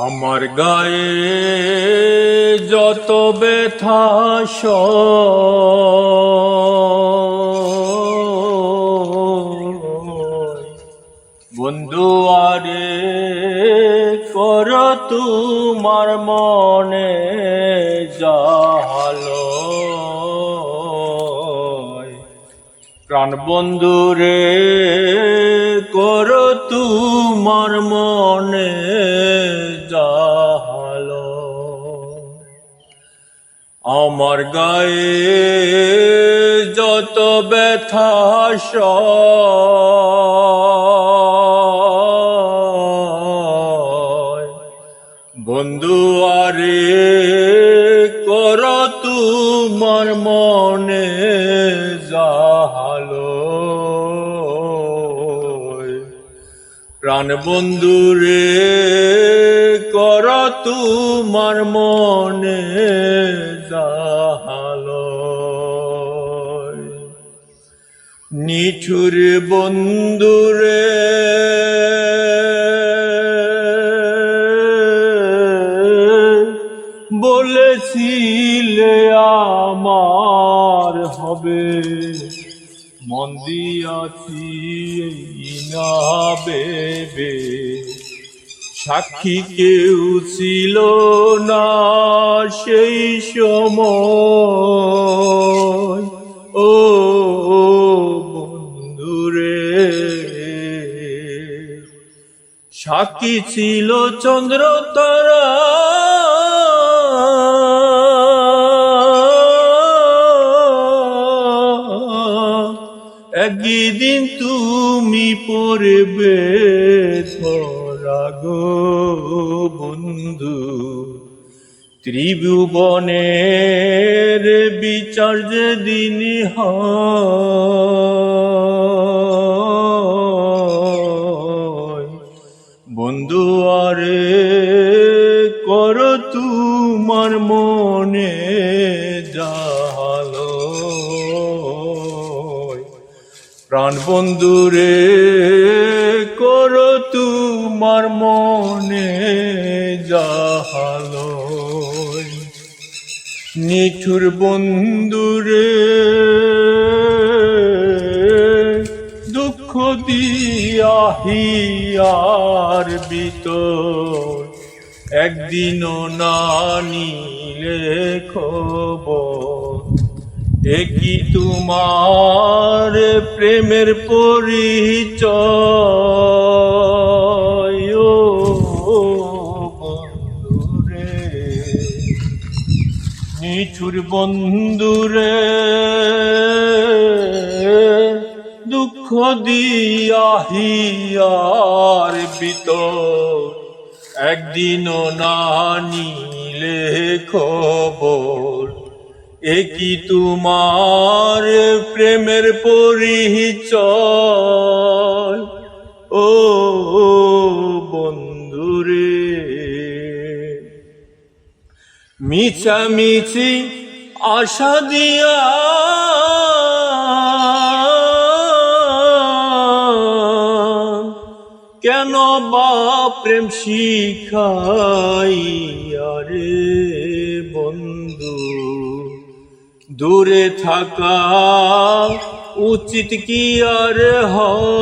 আমার গায়ে যত ব্যথা বন্ধু আরে কর তোমার মনে জাহালো প্রাণ বন্ধু রে কর তোমার মনে জাহালো। আমার গায়ে যত ব্যথা বন্ধু আরে প্রাণ বন্ধু রে কর তোমার মনে জাহালো নিঠুর বন্ধুরে বলেছিলে আমার হবে। মন দিয়াছি না বেবে সাক্ষী কেউ ছিল না সেই সময়। ও বন্ধুরে, সাক্ষী ছিল চন্দ্র তারা একদিন তুমি পড়বে ধরা গো বন্ধু। ত্রিভুবনের বিচার যেদিন হয় প্রাণ বন্ধু রে, কর তোমার মনে জাহালো নিঠুর বন্ধুরে দুঃখ দিয়া হিয়ার ভিতর। একদিনও না নিলে খবর একই তোমার প্রেমের পরিচয়? ও বন্ধুরে দুঃখ দিয়া হিয়ার ভিতর একদিনও না নিলে খবর। একই তোমার প্রেমের পরিচয়? ও বন্ধুরে মিছামিছি আশা দিয়া কেন বা প্রেম শিখাই আরে দূরে থাকা উচিত কি আর হয়?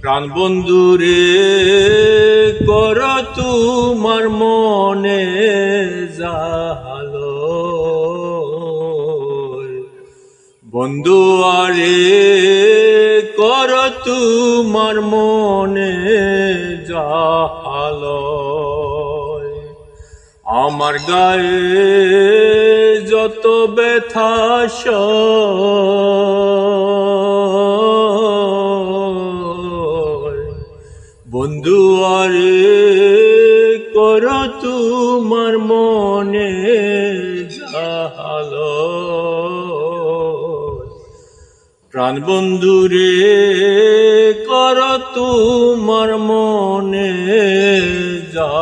প্রাণ বন্ধু রে কর তোমার মনে জাহালো বন্ধু আরে কর তোমার মনে জাহালো আমার গায়ে যত ব্যথা বন্ধু, আরে কর তোমার মনে জাহালো প্রাণ বন্ধু রে, কর তোমার মনে যা